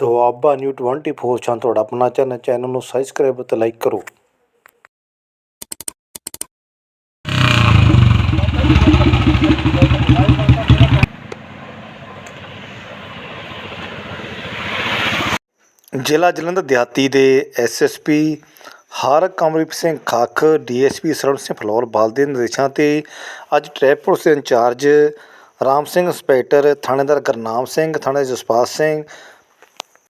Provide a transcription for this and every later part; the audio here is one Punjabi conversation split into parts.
ਦੁਆਬਾ ਨਿਊ 24 ਚੈਨਲ ਤੁਹਾਡਾ ਆਪਣਾ ਚੈਨਲ ਚੈਨਲ ਨੂੰ ਸਬਸਕ੍ਰਾਈਬ ਅਤੇ ਲਾਈਕ ਕਰੋ। ਜ਼ਿਲ੍ਹਾ ਜਲੰਧਰ ਦਿਹਾਤੀ ਦੇ SSP Harkamardeep Singh Khakh DSP Sarwan Singh Phillaur ਬਲ ਦੇ ਨਿਰਦੇਸ਼ਾਂ ਤੇ ਅੱਜ ਟ੍ਰੈਫਿਕ ਪੁਲਿਸ ਦੇ ਇੰਚਾਰਜ ਰਾਮ ਸਿੰਘ ਇੰਸਪੈਕਟਰ ਥਾਣੇਦਾਰ ਗੁਰਨਾਮ ਸਿੰਘ, ਥਾਣੇ ਜਸਪਾਲ ਸਿੰਘ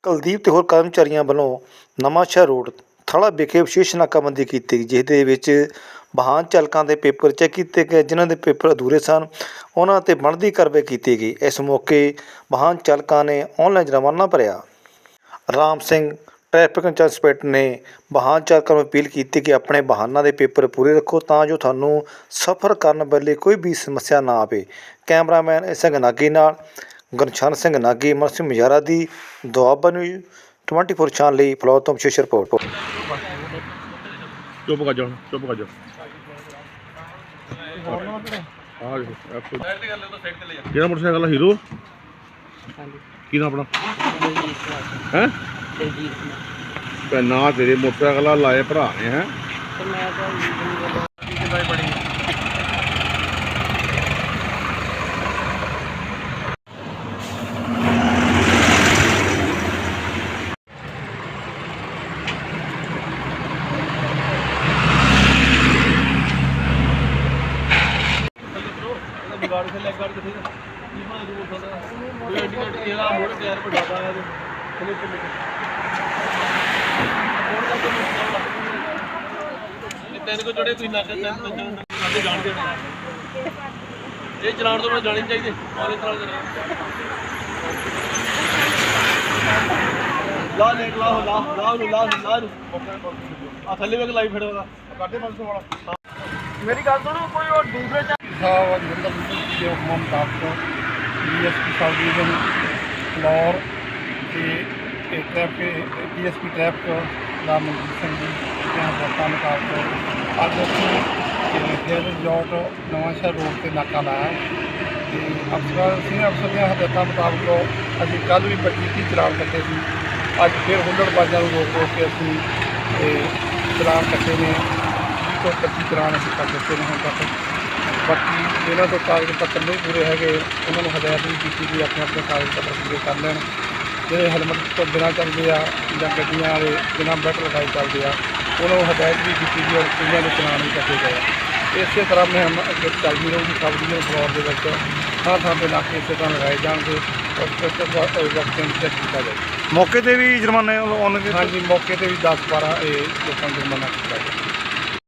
ਕੁਲਦੀਪ ਤੇ ਹੋਰ ਕਰਮਚਾਰੀਆਂ ਵੱਲੋਂ ਨਵਾਂਸ਼ਹਿਰ ਰੋਡ ਥੜਾ ਵਿਖੇ ਵਿਸ਼ੇਸ਼ ਨਾਕਾਬੰਦੀ ਕੀਤੀ ਗਈ, ਜਿਸ ਦੇ ਵਿੱਚ ਵਾਹਨ ਚਾਲਕਾਂ ਦੇ ਪੇਪਰ ਚੈੱਕ ਕੀਤੇ ਗਏ, ਜਿਨ੍ਹਾਂ ਦੇ ਪੇਪਰ ਅਧੂਰੇ ਸਨ। ਉਹਨਾਂ ਤੇ ਬਣਦੀ ਕਾਰਵਾਈ ਕੀਤੀ ਗਈ। ਇਸ ਮੌਕੇ ਵਾਹਨ ਚਾਲਕਾਂ ਨੇ ਆਨਲਾਈਨ ਜੁਰਮਾਨਾ ਭਰਿਆ। ਰਾਮ ਸਿੰਘ ਟ੍ਰੈਫਿਕ ਇੰਸਪੈਕਟਰ ਨੇ ਵਾਹਨ ਚਾਲਕਾਂ ਨੂੰ ਅਪੀਲ ਕੀਤੀ ਕਿ ਆਪਣੇ ਵਾਹਨਾਂ ਦੇ ਪੇਪਰ ਪੂਰੇ ਰੱਖੋ, ਤਾਂ ਜੋ ਤੁਹਾਨੂੰ ਸਫ਼ਰ ਕਰਨ ਵੇਲੇ ਕੋਈ ਵੀ ਸਮੱਸਿਆ ਨਾ ਆਵੇ। ਕੈਮਰਾਮੈਨ ਸਿੰਘ ਨਾਗੀ ਨਾਲ ਗੁਰਛਰਨ ਸਿੰਘ ਨਾਗੀ ਅਮਰ ਸਿੰਘ ਮਜਾਰਾ ਦੀ ਦੁਆਬਾ ਨੂੰ 24 ਚੈਨਲ ਲਈ ਫਲੋਰ ਤੋਂ ਵਿਸ਼ੇਸ਼ ਰਿਪੋਰਟ। ਚੁੱਪ ਕਰ ਜਾ ਚੁੱਪ ਕਰ ਜਾ। ਆ ਐਫ ਕਿਹੜਾ ਮੋਟਰਸਾਈਕਲ ਆ ਹੀਰੋ? ਕੀ ਨਾਮ ਆਪਣਾ? ਹੈ? ਨਾ ਤੇਰੇ ਮੋਟਰਸਾਈਕਲ ਲਾਏ ਭਰਾ ਨੇ ਹੈ? ਤਿੰਨ ਕੋ ਜੜੇ ਤੁਸੀਂ ਨਾ ਤਿੰਨ ਤਿੰਨ ਤਿੰਨ ਜਾਣ ਦੇਣਾ ਇਹ ਚਲਾਉਣ ਤੋਂ ਬਾਅਦ ਜਾਣੀ ਚਾਹੀਦੀ ਔਰ ਇਸ ਤਰ੍ਹਾਂ ਲਾ ਲੈ ਲਾ ਲਾ ਲਾ ਲਾ ਲਾ ਨੂੰ ਆ ਥੱਲੇ ਵੇਖ ਲਾਈ ਫੜੋਗਾ ਕਰਦੇ 500 ਵਾਲਾ। ਮੇਰੀ ਗੱਲ ਸੁਣੋ ਕੋਈ ਹੋਰ ਦੂਸਰੇ ਚ ਸਾਹਿਬ ਅਜਿੰਦਰ ਸਿੰਘ ਦੇ ਹੁਕਮਾਂ ਮੁਤਾਬਕ ਡੀਐਸਪੀ ਸਾਹਿਬ ਡਿਵੀਜ਼ਨ ਫਲੋਰ ਤੇ ਇਹ ਟ੍ਰੈਫਿਕ ਡੀਐਸਪੀ ਟ੍ਰੈਫਿਕ ਦਾ ਮਨਜੀਤ ਸਿੰਘ ਜੀ ਦੇ ਹਦਾਇਤਾਂ ਮੁਤਾਬਕ ਅੱਜ ਅਸੀਂ ਫਿਰ ਰਿਜ਼ੋਰਟ ਨਵਾਂਸ਼ਹਿਰ ਰੋਡ ਤੇ ਨਾਕਾ ਲਾਇਆ ਤੇ ਅਫਸਰ ਸਿੰਘ ਅਫਸਰ ਦੀਆਂ ਹਦਾਇਤਾਂ ਮੁਤਾਬਕ ਅਸੀਂ ਕੱਲ੍ਹ ਵੀ ਬੱਤੀ ਕੀ ਚਲਾਨ ਕੱਟੇ ਸੀ। ਅੱਜ ਫਿਰ ਹੁੱਲੜਬਾਜ਼ਾਂ ਨੂੰ ਰੋਕ ਰੋਕ ਕੇ ਅਸੀਂ ਚਲਾਨ ਕੱਟੇ ਨੇ। ਤੋਂ 25 ਚਲਾਨ ਅਸੀਂ ਕੱਟ ਦਿੱਤੇ ਨੇ ਹੁਣ ਤੱਕ। ਬਾਕੀ ਜਿਹਨਾਂ ਤੋਂ ਕਾਗਜ਼ ਪੱਤਰ ਨਹੀਂ ਪੂਰੇ ਹੈਗੇ ਉਹਨਾਂ ਨੂੰ ਹਦਾਇਤ ਵੀ ਕੀਤੀ ਵੀ ਆਪਣੇ ਆਪਣੇ ਕਾਗਜ਼ ਪੱਤਰ ਪੂਰੇ ਕਰ ਲੈਣ। ਜਿਹੜੇ ਹੈਲਮਟ ਤੋਂ ਬਿਨਾਂ ਚੱਲਦੇ ਆ ਜਾਂ ਗੱਡੀਆਂ ਵਾਲੇ ਬਿਨਾਂ ਬੈਲਟ ਲਗਾਏ ਚੱਲਦੇ ਆ ਉਹਨਾਂ ਨੂੰ ਹਦਾਇਤ ਵੀ ਕੀਤੀ ਵੀ ਔਰ ਕਈਆਂ ਦੇ ਚਲਾਨ ਵੀ ਕੱਟੇ ਗਏ ਇਸੇ ਤਰ੍ਹਾਂ ਮੁਹਿੰਮ ਅੱਗੇ ਚੱਲਦੀ ਰਹੂਗੀ ਸਬ ਦੀਆਂ ਫਲੋਰ ਦੇ ਵਿੱਚ। ਥਾਂ ਥਾਂ ਤੇ ਨਾਕੇ ਇਸੇ ਤਰ੍ਹਾਂ ਲਗਾਏ ਜਾਣਗੇ ਔਰ ਵਕਤ ਨੂੰ ਚੈੱਕ ਕੀਤਾ ਜਾਏ ਮੌਕੇ ਤੇ ਵੀ ਜੁਰਮਾਨੇ ਆਉਣਗੇ? ਹਾਂਜੀ ਮੌਕੇ ਤੇ ਵੀ 10 12 ਇਹ ਲੋਕਾਂ ਨੂੰ ਜੁਰਮਾਨਾ ਕੀਤਾ ਜਾਏ